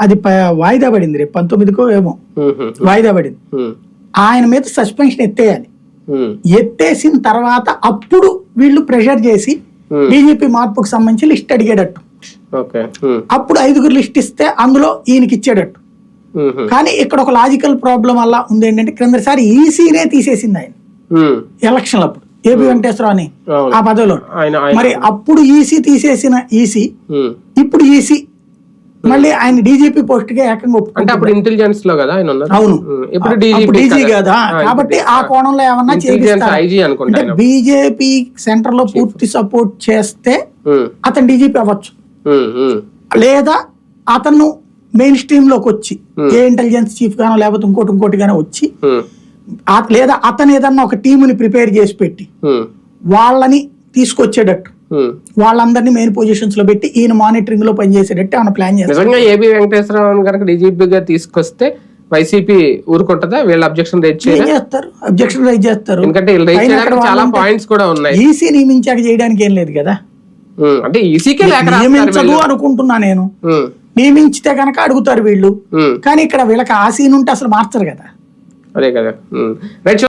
అది వాయిదా పడింది రేపు పంతొమ్మిదికో ఏమో. వాయిదా పడింది. ఆయన మీద సస్పెన్షన్ ఎత్తేయాలి. ఎత్తేసిన తర్వాత అప్పుడు వీళ్ళు ప్రెషర్ చేసి. బీజేపీ మార్పుకు సంబంధించి లిస్ట్ అడిగేటట్టు. అప్పుడు ఐదుగురు లిస్ట్ ఇస్తే అందులో ఈయనకి ఇచ్చేటట్టు. కానీ ఇక్కడ ఒక లాజికల్ ప్రాబ్లం వల్ల ఉంది ఏంటంటే క్రిందసారి ఈసీనే తీసేసింది ఆయన. ఉమ్, ఎలక్షన్లు అప్పుడు. ఏపీ వెంకటేశ్వరరావు అని. ఆ పదవిలో. మరి అప్పుడు ఈసీ తీసేసిన ఈసీ. ఇప్పుడు ఈసీ మళ్ళీ ఆయన డీజీపీ పోస్ట్గా ఏకంగా అంటే అప్పుడు ఇంటెలిజెన్స్లో కదా ఆయన అవును. ఇప్పుడు డీజీ కదా? కాబట్టి ఆ కోణంలో ఏమన్నా అంటే బీజేపీ సెంటర్లో పూర్తి సపోర్ట్ చేస్తే అతను డీజీపీ అవ్వచ్చు. లేదా అతను మెయిన్ స్ట్రీమ్లోకి వచ్చి ఏ ఇంటెలిజెన్స్ చీఫ్ గానో లేకపోతే ఇంకోటి ఇంకోటి గానో వచ్చి లేదా అతను ఏదన్నా ఒక టీముని ప్రిపేర్ చేసి పెట్టి వాళ్ళని తీసుకొచ్చేటట్టు. వాళ్ళందరినీ మెయిన్ పొజిషన్స్లో పెట్టి ఈయన మానిటరింగ్లో పనిచేసేటట్టు ఏమైనా ప్లాన్ చేస్తారు నిజంగా ఏబి వెంకటేశ్వరరావు కనుక డీజీపీగా తీసుకొస్తే వైసీపీ ఊరుకుంటుందా? వీళ్ళ అబ్జెక్షన్ చేయరా? చేస్తారు? అబ్జెక్షన్ రైజ్ చేస్తారు. ఎందుకంటే చాలా పాయింట్స్ కూడా ఉన్నాయి. ఈసీ నియమించాక చేయడానికి ఏం లేదు కదా? ఉమ్, అంటే ఈసీకే లేక రాస్తారు నియమించదు. అనుకుంటున్నా నేను. ఉమ్, నియమించితే కనుక అడుగుతారు వీళ్ళు. కానీ ఇక్కడ వీళ్ళకి ఆ సీన్ ఉంటే అసలు మార్చరు కదా. అదే కదా. రైట్